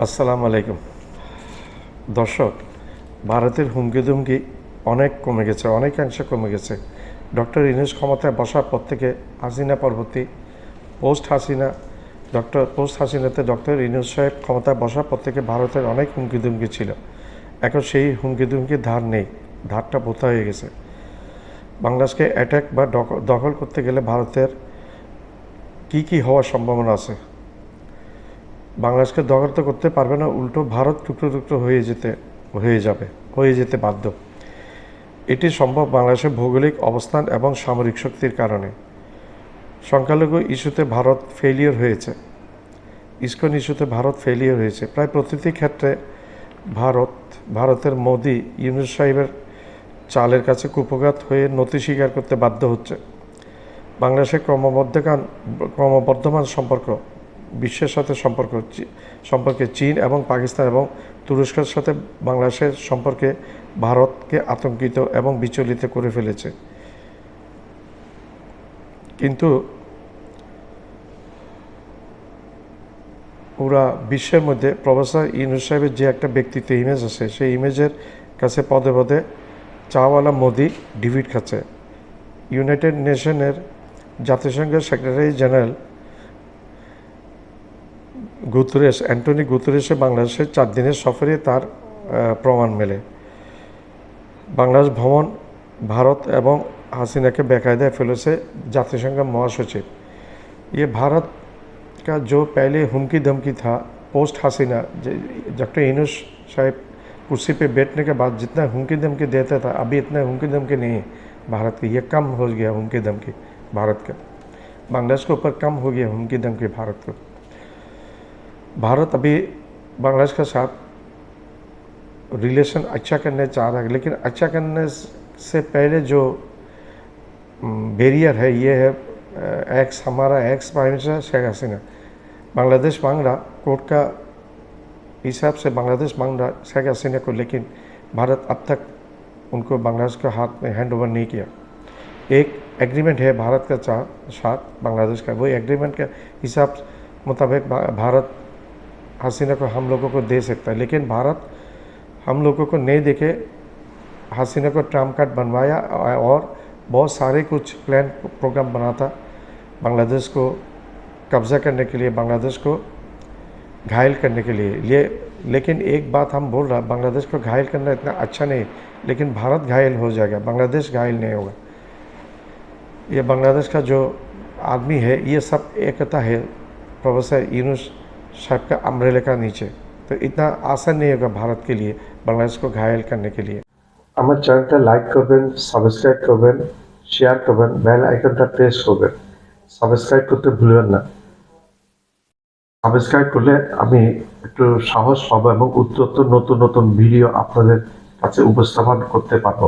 আসসালামু আলাইকুম। দর্শক, ভারতের হুমকি দুমকি অনেক কমে গেছে, অনেকাংশে কমে গেছে। ডক্টর ইনুস ক্ষমতায় বসার পর থেকে হাসিনা পরবর্তী পোস্ট হাসিনা, ডক্টর পোস্ট হাসিনাতে ডক্টর ইনুস সাহেব ক্ষমতায় বসার পর থেকে ভারতের অনেক হুমকি দুমকি ছিল। এখন সেই হুমকি দুমকির ধার নেই, ধারটা বোথা হয়ে গেছে। বাংলাদেশকে অ্যাটাক বা দখ- দখল করতে গেলে ভারতের কি কি হওয়ার সম্ভাবনা আছে? বাংলাদেশকে দখল করতে পারবে না, উল্টো ভারত টুকরো টুকরো হয়ে যেতে, হয়ে যাবে, হয়ে যেতে বাধ্য। এটি সম্ভব বাংলাদেশের ভৌগোলিক অবস্থান এবং সামরিক শক্তির কারণে। সংখ্যালঘু ইস্যুতে ভারত ফেলিয়র হয়েছে। ইস্কন ইস্যুতে ভারত ফেলিয়র হয়েছে। প্রায় প্রতিটি ক্ষেত্রে ভারত, ভারতের মোদি, ইউনুস সাহেবের চালের কাছে কুপঘাত হয়ে নথি স্বীকার করতে বাধ্য হচ্ছে। বাংলাদেশের ক্রমবর্ধমান ক্রমবর্ধমান সম্পর্ক বিশ্বের সাথে সম্পর্ক সম্পর্কে চীন এবং পাকিস্তান এবং তুরস্কের সাথে বাংলাদেশের সম্পর্কে ভারতকে আতঙ্কিত এবং বিচলিত করে ফেলেছে। কিন্তু পুরা বিশ্বের মধ্যে প্রফেসর ইউনুস সাহেবের যে একটা ব্যক্তিত্ব ইমেজ আছে, সেই ইমেজের কাছে পদে পদে চাওয়ালা মোদি ডিভিড খাচ্ছে। ইউনাইটেড নেশনের জাতিসংঘের সেক্রেটারি জেনারেল গুতরেস অ্যান্টনি গুতরেসে বাংলাদেশের চার দিনের সফরে তার আহ, প্রমাণ মেলে বাংলাদেশ ভ্রমণ ভারত এবং হাসিনাকে बेकायदा ফেলেছে জাতিসংঘ महासचिव ये भारत का जो पहले हुमकी धमकी था पोस्ट हसीना डॉक्टर इनुस साहब कुर्सी पे बैठने के बाद जितना हुमकी धमकी देता था अभी इतना हुमकी धमकी नहीं है भारत की ये कम हो गया हुमकी धमकी भारत का बांग्लादेश के ऊपर कम हो गया हुमकी धमकी भारत को भारत अभी बांग्लादेश के साथ रिलेशन अच्छा करने चाह रहा है, लेकिन अच्छा करने से पहले जो बैरियर है, ये है एक्स हमारा ex prime minister Sheikh Hasina Bangladesh मांग रहा, कोर्ट का हिसाब से बांग्लादेश मांग रहा शेख हसीना को, लेकिन भारत अब तक उनको बांग्लादेश के हाथ में हैंड ओवर नहीं किया। एक एग्रीमेंट है, भारत का चा- साथ बांग्लादेश का वही एग्रीमेंट के हिसाब मुताबिक भारत हसीना को हम लोगों को दे सकता है। लेकिन भारत हम लोगों को नहीं देखे। हसीना को ट्रंप कार्ड बनवाया और बहुत सारे कुछ प्लान प्रोग्राम बना था बांग्लादेश को कब्ज़ा करने के लिए, बांग्लादेश को घायल करने के लिए। ये लेकिन एक बात हम बोल रहा, बांग्लादेश को घायल करना इतना अच्छा नहीं, लेकिन भारत घायल हो जाएगा, बांग्लादेश घायल नहीं होगा। ये बांग्लादेश का जो आदमी है, ये सब एकता है, प्रोफेसर यूनुस साहब का अम्ब्रेला का नीचे तो इतना आसान नहीं होगा भारत के लिए बांग्लादेश को घायल करने के लिए আমার চ্যানেলটা লাইক করবেন সাবস্ক্রাইব করবেন শেয়ার করবেন বেল আইকনটা প্রেস করবেন সাবস্ক্রাইব করতে ভুলবেন না সাবস্ক্রাইব করলে আমি একটু সাহস পাবো এবং উত্তর নতুন নতুন ভিডিও আপনাদের কাছে উপস্থাপন করতে পারবো